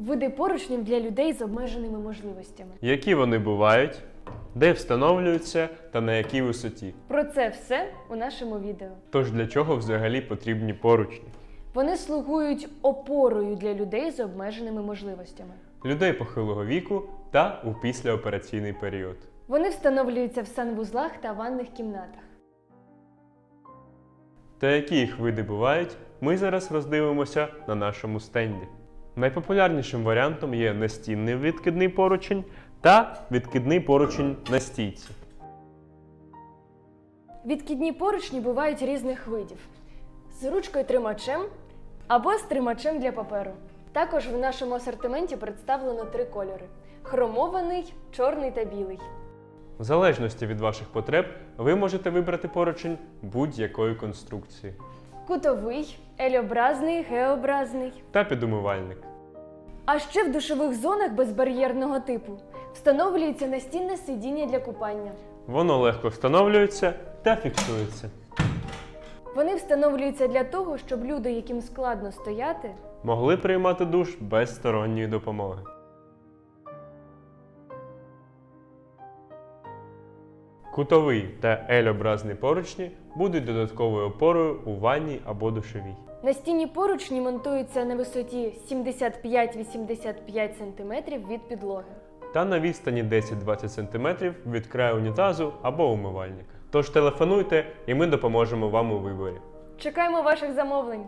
Види поручнів для людей з обмеженими можливостями. Які вони бувають, де встановлюються та на якій висоті. Про це все у нашому відео. Тож для чого взагалі потрібні поручні? Вони слугують опорою для людей з обмеженими можливостями. Людей похилого віку та у післяопераційний період. Вони встановлюються в санвузлах та ванних кімнатах. Та які їх види бувають, ми зараз роздивимося на нашому стенді. Найпопулярнішим варіантом є настінний відкидний поручень та відкидний поручень на стійці. Відкидні поручні бувають різних видів: з ручкою тримачем або з тримачем для паперу. Також в нашому асортименті представлено три кольори: хромований, чорний та білий. В залежності від ваших потреб ви можете вибрати поручень будь-якої конструкції Кутовий, ель-образний, Г-образний. та підумивальник. А ще в душових зонах безбар'єрного типу встановлюється настінне сидіння для купання. Воно легко встановлюється та фіксується. Вони встановлюються для того, щоб люди, яким складно стояти, Могли приймати душ без сторонньої допомоги. Кутовий та ель-образний поручні будуть додатковою опорою у ванні або душовій. настінні поручні монтуються на висоті 75-85 см від підлоги. та на відстані 10-20 см від краю унітазу або умивальника. Тож телефонуйте і ми допоможемо вам у виборі. Чекаємо ваших замовлень.